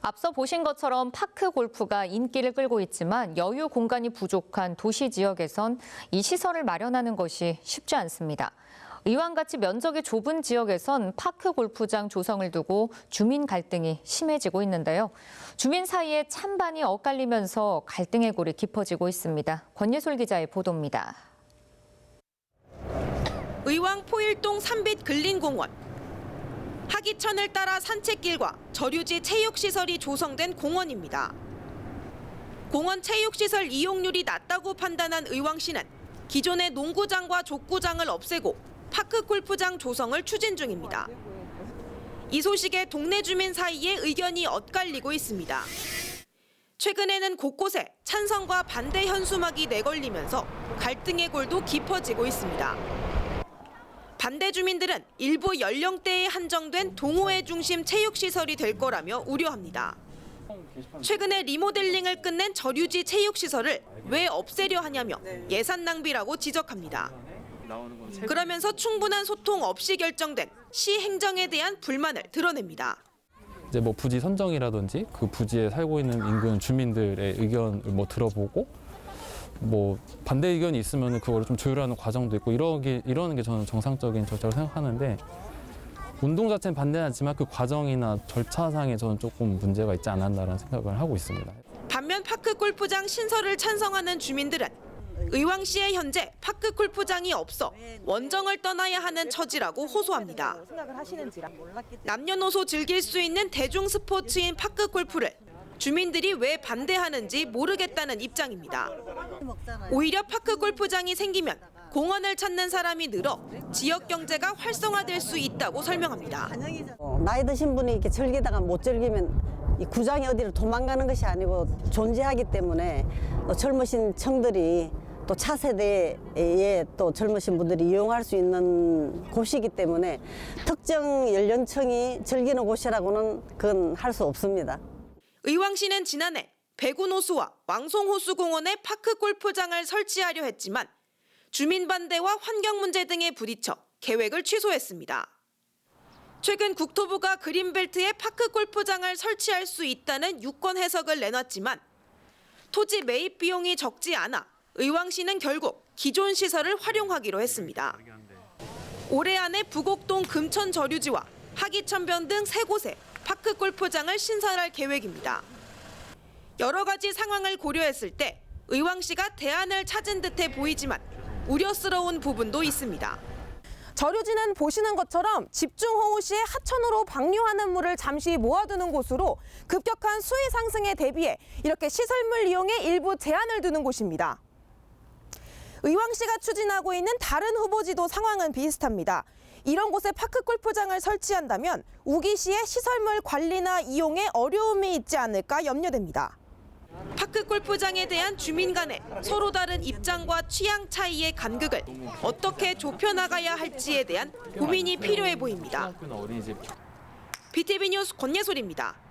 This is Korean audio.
앞서 보신 것처럼 파크 골프가 인기를 끌고 있지만 여유 공간이 부족한 도시 지역에선 이 시설을 마련하는 것이 쉽지 않습니다. 이왕같이 면적이 좁은 지역에선 파크 골프장 조성을 두고 주민 갈등이 심해지고 있는데요. 주민 사이에 찬반이 엇갈리면서 갈등의 골이 깊어지고 있습니다. 권예솔 기자의 보도입니다. 의왕 포일동 삼빛 근린공원. 하기천을 따라 산책길과 저류지 체육시설이 조성된 공원입니다. 공원 체육시설 이용률이 낮다고 판단한 의왕시는 기존의 농구장과 족구장을 없애고 파크 골프장 조성을 추진 중입니다. 이 소식에 동네 주민 사이에 의견이 엇갈리고 있습니다. 최근에는 곳곳에 찬성과 반대 현수막이 내걸리면서 갈등의 골도 깊어지고 있습니다. 반대 주민들은 일부 연령대에 한정된 동호회 중심 체육시설이 될 거라며 우려합니다. 최근에 리모델링을 끝낸 저류지 체육시설을 왜 없애려 하냐며 예산 낭비라고 지적합니다. 그러면서 충분한 소통 없이 결정된 시 행정에 대한 불만을 드러냅니다. 이제 뭐 부지 선정이라든지 그 부지에 살고 있는 인근 주민들의 의견을 뭐 들어보고 뭐 반대 의견이 있으면 그걸 좀 조율하는 과정도 있고 이러기 이러는 게 저는 정상적인 절차라고 생각하는데 운동 자체는 반대하지만 그 과정이나 절차상에 저는 조금 문제가 있지 않았나라는 생각을 하고 있습니다. 반면 파크 골프장 신설을 찬성하는 주민들은 의왕시에 현재 파크 골프장이 없어 원정을 떠나야 하는 처지라고 호소합니다. 남녀노소 즐길 수 있는 대중 스포츠인 파크 골프를 주민들이 왜 반대하는지 모르겠다는 입장입니다. 오히려 파크 골프장이 생기면 공원을 찾는 사람이 늘어 지역 경제가 활성화될 수 있다고 설명합니다. 어, 나이 드신 분이 이렇게 즐기다가 못 즐기면 이 구장이 어디로 도망가는 것이 아니고 존재하기 때문에 또 젊으신 청들이 또 차세대의 또 젊으신 분들이 이용할 수 있는 곳이기 때문에 특정 연령층이 즐기는 곳이라고는 그건 할 수 없습니다. 의왕시는 지난해 배구노수와 왕송호수공원에 파크 골프장을 설치하려 했지만 주민 반대와 환경 문제 등에 부딪혀 계획을 취소했습니다. 최근 국토부가 그린벨트에 파크 골프장을 설치할 수 있다는 유권 해석을 내놨지만 토지 매입 비용이 적지 않아 의왕시는 결국 기존 시설을 활용하기로 했습니다. 올해 안에 부곡동 금천 저류지와 하기천변 등 세 곳에 파크 골프장을 신설할 계획입니다. 여러 가지 상황을 고려했을 때 의왕시가 대안을 찾은 듯해 보이지만 우려스러운 부분도 있습니다. 저류지는 보시는 것처럼 집중호우 시에 하천으로 방류하는 물을 잠시 모아두는 곳으로 급격한 수위 상승에 대비해 이렇게 시설물 이용에 일부 제한을 두는 곳입니다. 의왕시가 추진하고 있는 다른 후보지도 상황은 비슷합니다. 이런 곳에 파크 골프장을 설치한다면 우기시의 시설물 관리나 이용에 어려움이 있지 않을까 염려됩니다. 파크 골프장에 대한 주민 간의 서로 다른 입장과 취향 차이의 간극을 어떻게 좁혀나가야 할지에 대한 고민이 필요해 보입니다. BTV 뉴스 권예솔입니다.